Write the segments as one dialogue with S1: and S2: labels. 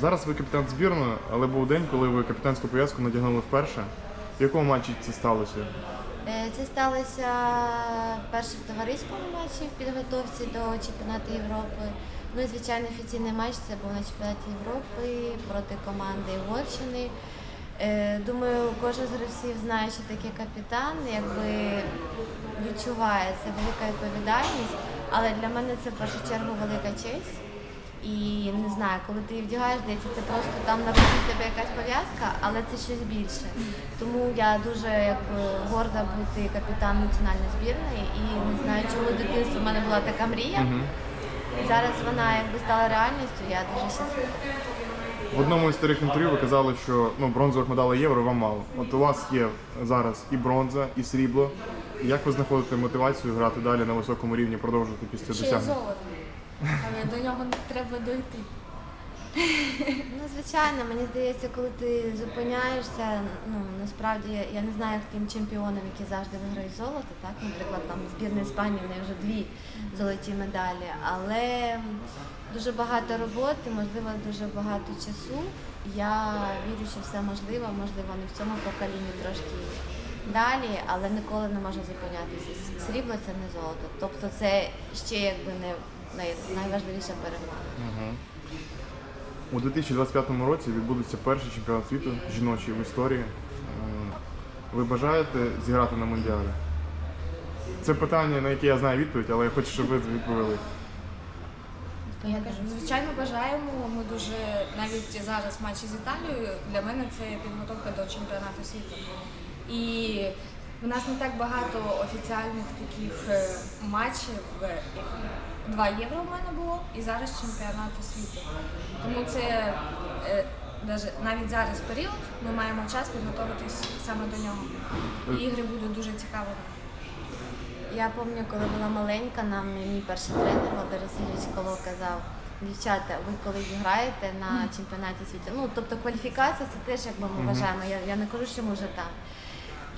S1: Зараз ви капітан збірної, але був день, коли ви капітанську пов'язку надягнули вперше. В якому матчі це сталося?
S2: Е, Це сталося вперше в товариському матчі в підготовці до чемпіонату Європи. Ну і звичайно офіційний матч це був на чемпіонаті Європи проти команди Угорщини. Е, Думаю, кожен з гравців знає, що таке капітан, якби відчуває це велика відповідальність, але для мене це в першу чергу велика честь. І не знаю, коли ти її вдягаєш, здається, це просто там на руці тебе якась пов'язка, але це щось більше. Тому я дуже якби, горда бути капітаном національної збірної і не знаю, чому в дитинстві в мене була така мрія. І зараз вона якби стала реальністю, я дуже щаслива.
S1: В одному із старих інтерв'ю ви казали, що ну, бронзових медалей євро вам мало. От у вас є зараз і бронза, і срібло. Як ви знаходите мотивацію грати далі на високому рівні, продовжувати після
S3: Ще золото. Але до нього треба дойти.
S2: Ну, звичайно, мені здається, коли ти зупиняєшся, ну насправді я- не знаю тим чемпіонам, які завжди виграють золото, так, наприклад, там збірна Іспанії в неї вже дві золоті медалі, але дуже багато роботи, можливо, дуже багато часу. Я вірю, що все можливо, можливо, не в цьому поколінні трошки далі, але ніколи не можна зупинятися. Срібло це не золото. Тобто це ще якби не найважливіша перемога.
S1: У 2025 році відбудеться перший чемпіонат світу жіночий в історії. Е, Ви бажаєте зіграти на Мондіалі? Це питання, на яке я знаю відповідь, але я хочу, щоб ви відповіли.
S3: Я кажу, звичайно, бажаємо. Ми дуже навіть зараз матчі з Італією для мене це підготовка до чемпіонату світу. І в нас не так багато офіціальних таких е, матчів. Е, Два євро в мене було і зараз чемпіонату світу. Тому це е, навіть зараз період ми маємо час підготуватись саме до нього. І ігри будуть дуже цікавими.
S2: Я пам'ятаю, коли була маленька, нам мій перший тренер Володимир Васильович Коло казав, дівчата, ви коли граєте на чемпіонаті світу, ну тобто кваліфікація це теж якби ми вважаємо. Я, я не кажу, що ми вже там.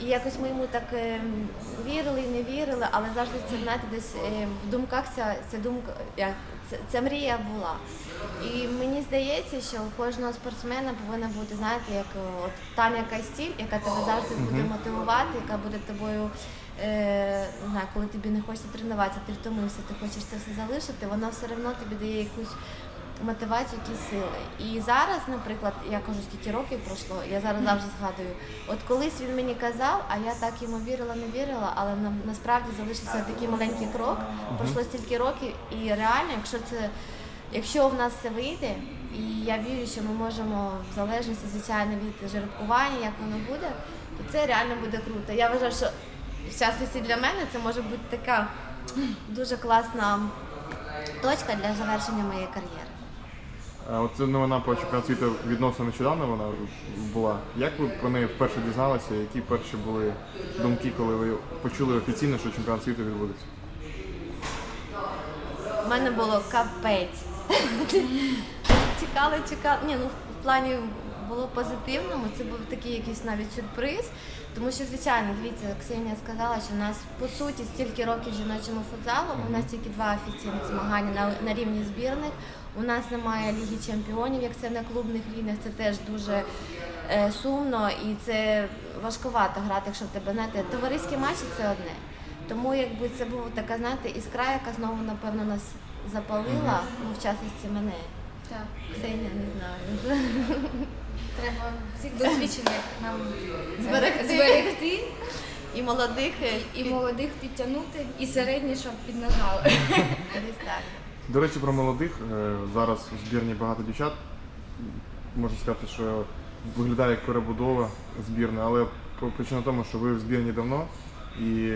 S2: І якось ми йому так е, вірили і не вірили, але завжди це знаєте, десь е, в думках ця, ця думка, ця, ця мрія була. І мені здається, що у кожного спортсмена повинна бути, знаєте, як е, от там якась ціль, яка тебе завжди буде мотивувати, яка буде тобою, е, не знаю, коли тобі не хочеться тренуватися, ти втомився, ти хочеш це все залишити, вона все одно тобі дає якусь мотивацію, якісь сили. І зараз, наприклад, я кажу, скільки років пройшло, я зараз завжди згадую. От колись він мені казав, а я так йому вірила, не вірила, але на, насправді залишився такий маленький крок. Пройшло стільки років, і реально, якщо це, якщо в нас це вийде, і я вірю, що ми можемо в залежності, звичайно, від жеребкування, як воно буде, то це реально буде круто. Я вважаю, що в частності для мене це може бути така дуже класна точка для завершення моєї кар'єри.
S1: А Оце новина про чемпіонат світу відносно нещодавно вона була. Як ви про неї вперше дізналися? Які перші були думки, коли ви почули офіційно, що чемпіонат світу відбудеться?
S2: У мене було капець. чекали, чекали. Ні, ну в плані було позитивному. Це був такий якийсь навіть сюрприз. Тому що, звичайно, дивіться, Ксенія сказала, що у нас по суті стільки років жіночому футзалу, у нас тільки два офіційних змагання на, на рівні збірних. У нас немає ліги чемпіонів, як це на клубних рівнях. Це теж дуже е, сумно і це важкувато грати, якщо в тебе знаєте, товариські матчі це одне. Тому якби це була така, знаєте, іскра, яка знову, напевно, нас запалила, ну, в частності мене.
S3: Так.
S2: Ксенія, не знаю.
S3: Треба всіх досвідчених нам
S2: Зберегти.
S3: зберегти
S2: І молодих, е,
S3: і молодих підтягнути, і середні, щоб піднажали.
S1: До речі, про молодих Е, зараз у збірні багато дівчат. Можна сказати, що виглядає як перебудова збірної, але причина в тому, що ви в збірні давно і,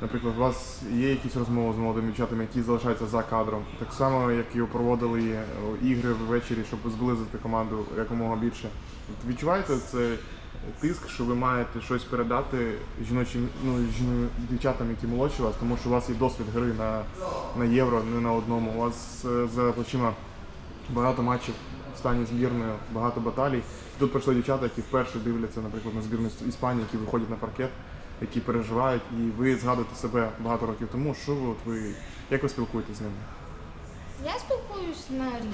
S1: наприклад, у вас є якісь розмови з молодими дівчатами, які залишаються за кадром. Так само, як і проводили е, ігри ввечері, щоб зблизити команду якомога більше. От відчуваєте це тиск, що ви маєте щось передати жіночим, ну, жіно- дівчатам, які молодші вас, тому що у вас є досвід гри на, на євро, не на одному. У вас е, за плечима багато матчів в стані збірною, багато баталій. Тут прийшли дівчата, які вперше дивляться, наприклад, на збірну Іспанії, які виходять на паркет, які переживають, і ви згадуєте себе багато років тому. Що ви, от ви як ви спілкуєтесь з ними?
S3: Я спілкуюсь на рівні.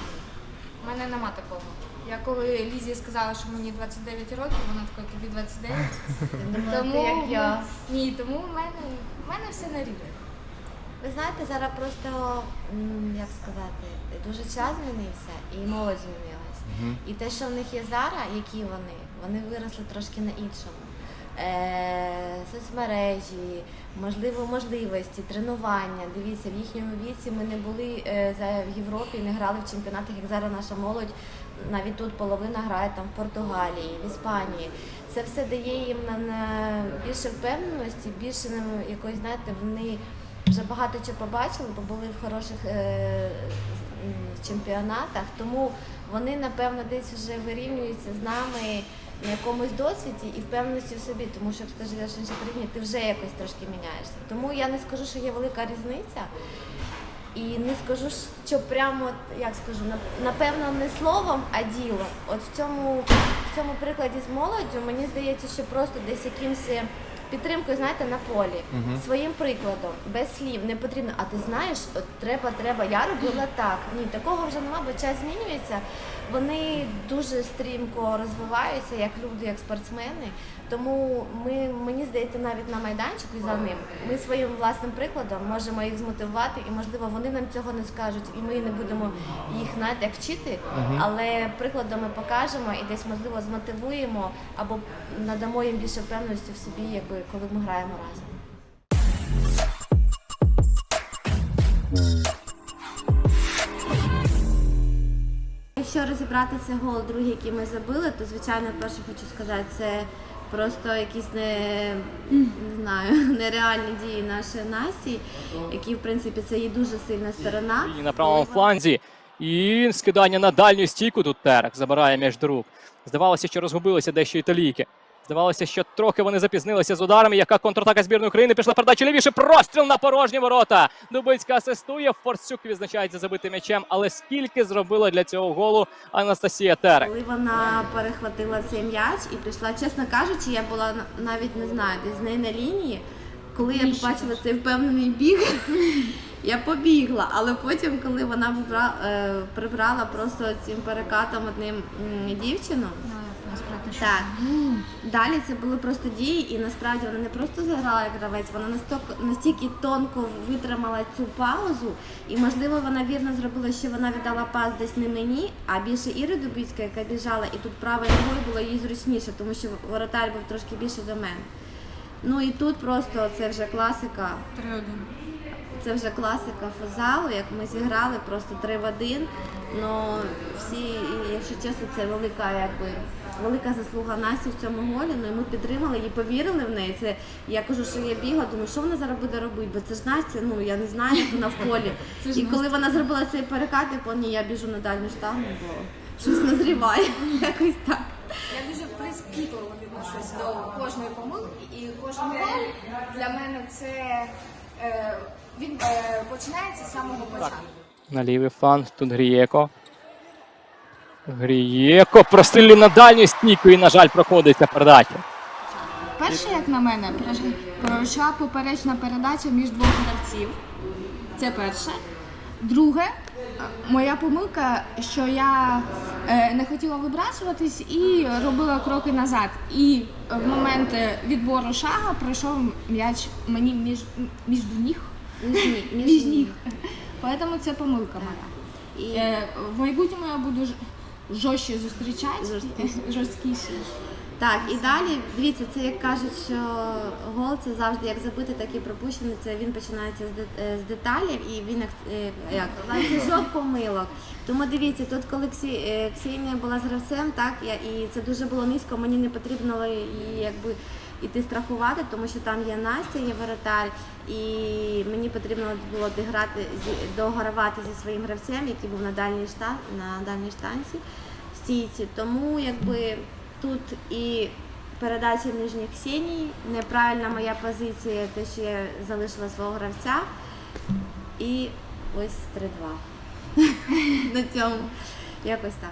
S3: У мене нема такого. Я коли Лізі сказала, що мені 29 років, вона така, тобі 29.
S2: Думала,
S3: Тому
S2: ти як я.
S3: ні, тому в мене, в мене все на рівні.
S2: Ви знаєте, зараз просто, м, як сказати, дуже час змінився і молодь змінилась.
S1: Мгм.
S2: І те, що в них є зараз, які вони, вони виросли трошки на іншому. Е, соцмережі, можливо, можливості, тренування. Дивіться, в їхньому віці ми не були е, в Європі, не грали в чемпіонатах, як зараз наша молодь. Навіть тут половина грає там в Португалії, в Іспанії. Це все дає їм на, більше впевненості, більше на якось, знаєте, вони вже багато чого побачили, бо були в хороших е, чемпіонатах, тому вони, напевно, десь вже вирівнюються з нами на якомусь досвіді і впевненості в собі, тому що якщо ти живеш в іншій країні, ти вже якось трошки міняєшся. Тому я не скажу, що є велика різниця. І не скажу, що прямо, як скажу, нап- напевно, не словом, а ділом. От в цьому, в цьому прикладі з молоддю мені здається, що просто десь якимось підтримкою, знаєте, на полі,
S1: Мгм.
S2: своїм прикладом, без слів, не потрібно. А ти знаєш, от треба, треба, я робила так. Ні, такого вже нема, бо час змінюється. Вони дуже стрімко розвиваються, як люди, як спортсмени. Тому ми, мені здається, навіть на майданчику і за ним ми своїм власним прикладом можемо їх змотивувати, і можливо вони нам цього не скажуть, і ми не будемо їх знаєте, як вчити, але прикладом ми покажемо і десь можливо змотивуємо або надамо їм більше впевненості в собі, якби коли ми граємо разом. Якщо розібрати цей гол, другий, який ми забили, то звичайно перше хочу сказати, це просто якісь не, не знаю, нереальні дії нашої Насті, які в принципі це її дуже сильна сторона.
S4: І на правому фланзі. І скидання на дальню стійку тут Терек забирає між рук. Здавалося, що розгубилися дещо італійки. Здавалося, що трохи вони запізнилися з ударами. Яка контратака збірної України пішла передача лівіше. Простріл на порожні ворота. Дубицька асистує. Форсюк відзначається забитим м'ячем. Але скільки зробила для цього голу Анастасія Терек?
S2: Коли вона перехватила цей м'яч і пішла, чесно кажучи, я була на- навіть не знаю, десь з неї на лінії. Коли я побачила цей впевнений біг, я побігла. Але потім, коли вона е, прибрала просто цим перекатом одним м, дівчину, так. Далі це були просто дії, і насправді вона не просто заграла як гравець, вона настільки, настільки тонко витримала цю паузу, і можливо вона вірно зробила, що вона віддала пас десь не мені, а більше Іри Дубицька, яка біжала, і тут правою ногою було їй зручніше, тому що воротар був трошки більше до мене. Ну і тут просто це вже класика.
S3: 3-1.
S2: Це вже класика футзалу, як ми зіграли просто три в один. Ну всі, якщо чесно, це велика, якби велика заслуга Насті в цьому голі. Ну і ми підтримали її, повірили в неї. Це я кажу, що я бігла, думаю, що вона зараз буде робити, бо це ж Настя, ну я не знаю, як вона в полі. І коли вона зробила цей перекат, я поняла, ні, я біжу на дальню штангу, бо щось назріває. Якось так.
S3: Я дуже прискіпливо відношусь до кожної помилки, і кожен гол для мене це е, він е, починається з самого початку.
S4: На лівий фланг тут Грієко. Грієко прострілює на дальню стійку і, на жаль, проходиться передача.
S3: Перше, як на мене, пройшла поперечна передача між двох гравців. Це перше. Друге, моя помилка, що я е, не хотіла вибрасуватись і робила кроки назад. І в момент відбору шага пройшов м'яч мені між, між ніг.
S2: Між ніг, між ніг.
S3: Поэтому це помилка моя.
S2: І
S3: Е, в майбутньому я буду ж- жорстче зустрічати,
S2: Жорсткіше.
S3: жорсткіше.
S2: Так, і далі, дивіться, це як кажуть, що гол це завжди як забити, так і пропущений. Це він починається з, де- е, з деталів і він як, е, як жод помилок. Тому дивіться, тут коли е, Ксенія була з гравцем, так я і це дуже було низько. Мені не потрібно її якби іти страхувати, тому що там є Настя, є воротар, і мені потрібно було дограти догравати зі своїм гравцем, який був на дальній штан на дальній штанці стійці. Тому якби тут і передача в нижній Ксенії, неправильна моя позиція, те, що я залишила свого гравця. І ось 3-2. На цьому. Якось так.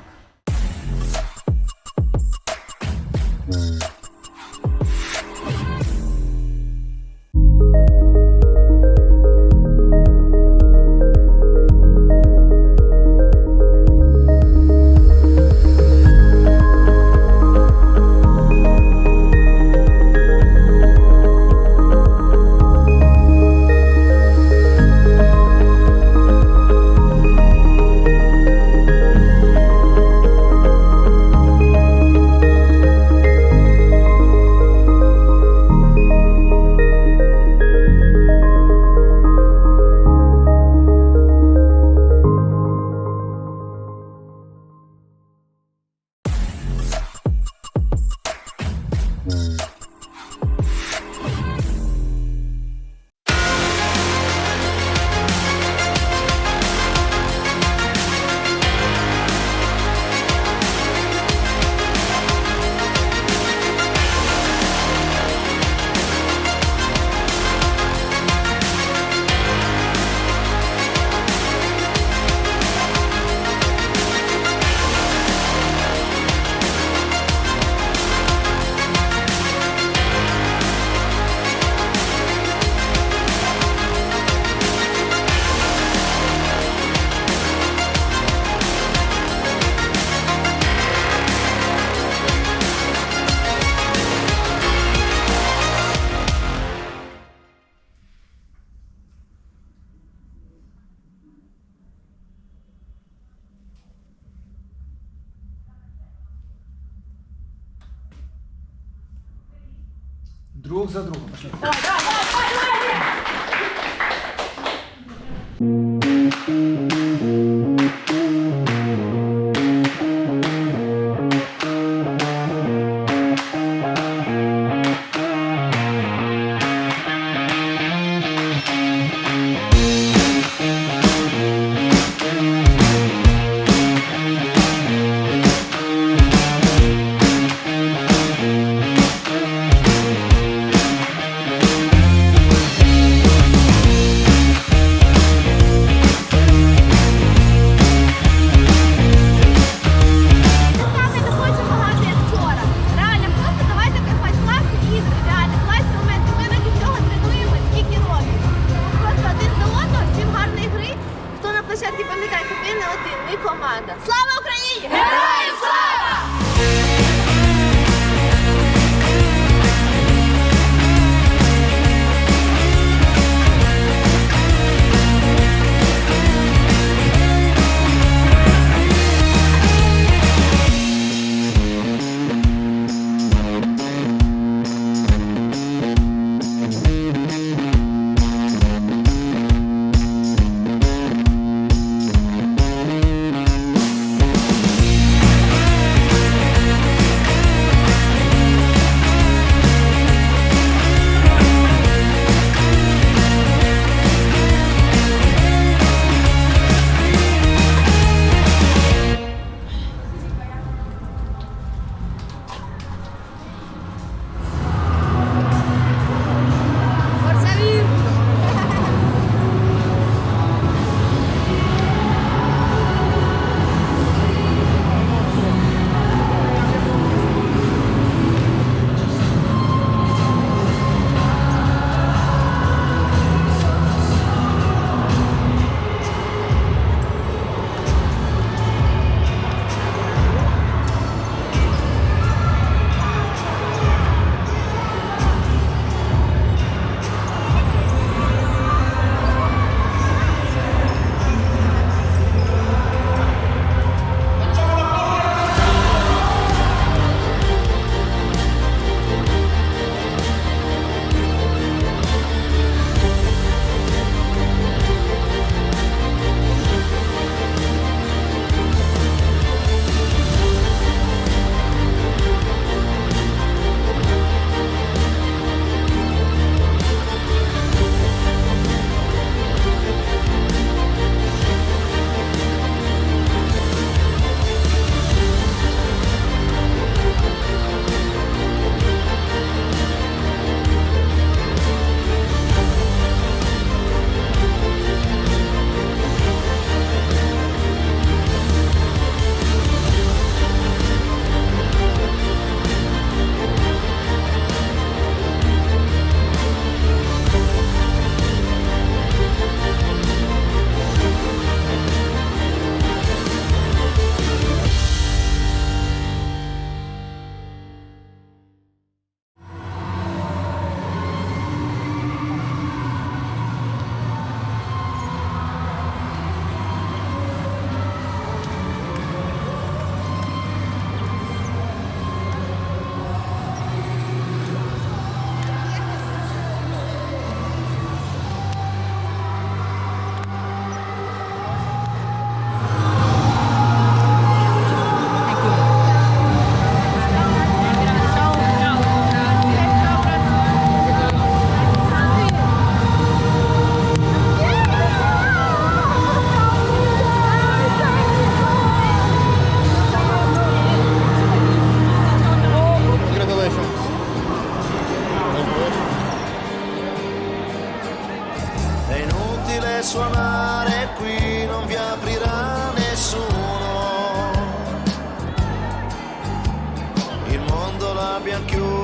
S2: За другом. Пошли.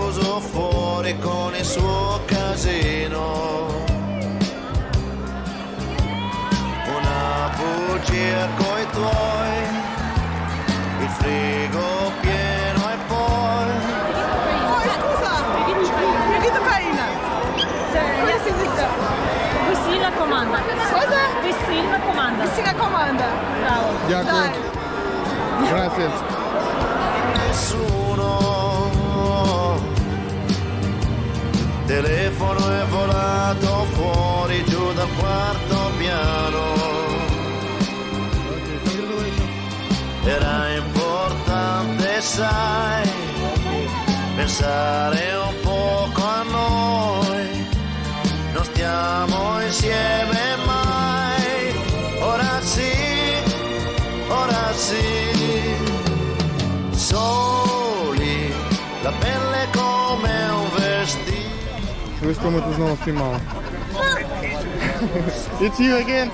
S5: l'abbiamo chiuso fuori con il suo casino. Una bugia coi tuoi, il frigo pieno e poi
S6: Ой, scusa! Привіт, Україна! Це я сидиться.
S7: Весільна команда.
S6: Cosa?
S7: Весільна команда.
S6: Сіна команда.
S7: Браво.
S8: Дякую. Grazie.
S5: Telefono è volato fuori giù dal quarto piano. Era importante, sai, pensare
S1: Швидко ми тут знову спіймали. It's you again.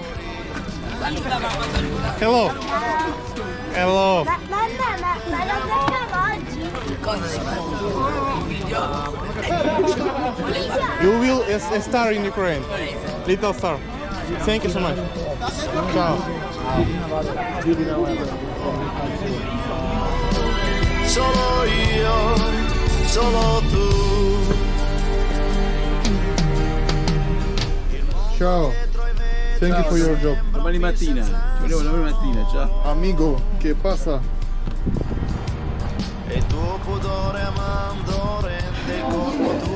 S1: Hello. Hello. You will a, a star in Ukraine. Little star. Thank you so much. Ciao.
S5: Solo io, solo tu.
S1: Ciao. Thank you for your job.
S9: Domani mattina, ci vediamo domani mattina, ciao.
S1: Amigo, che passa?
S5: E tuo pudore amando rende il corpo tuo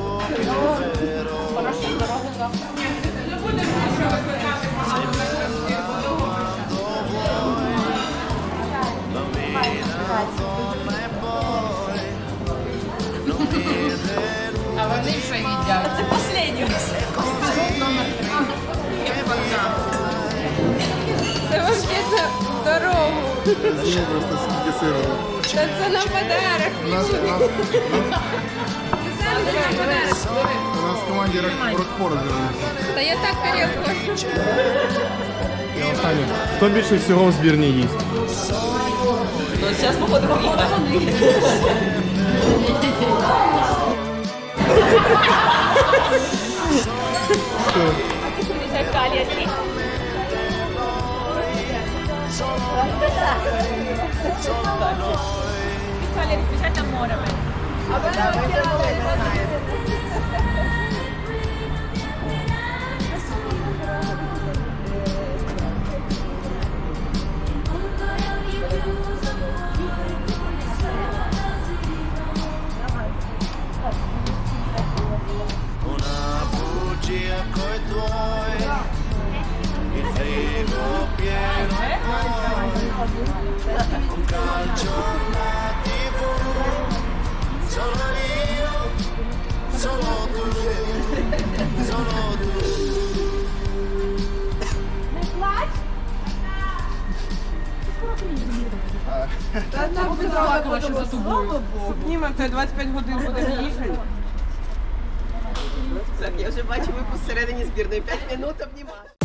S1: Ну, просто скільки сиру.
S3: Та це на подарок.
S1: У нас, у нас, у нас в команді Рок- Рокфор з'явився.
S3: Та я так перехожу.
S1: І. Хто більше всього в збірні їсть?
S7: Italia, speciale amore
S5: olha, ele já namora, velho. Agora eu vou tirar Calcio
S6: Знімемо, то 25 годин буде їхати.
S10: Так, я вже бачу, ви посередині збірної 5 минут обнімати.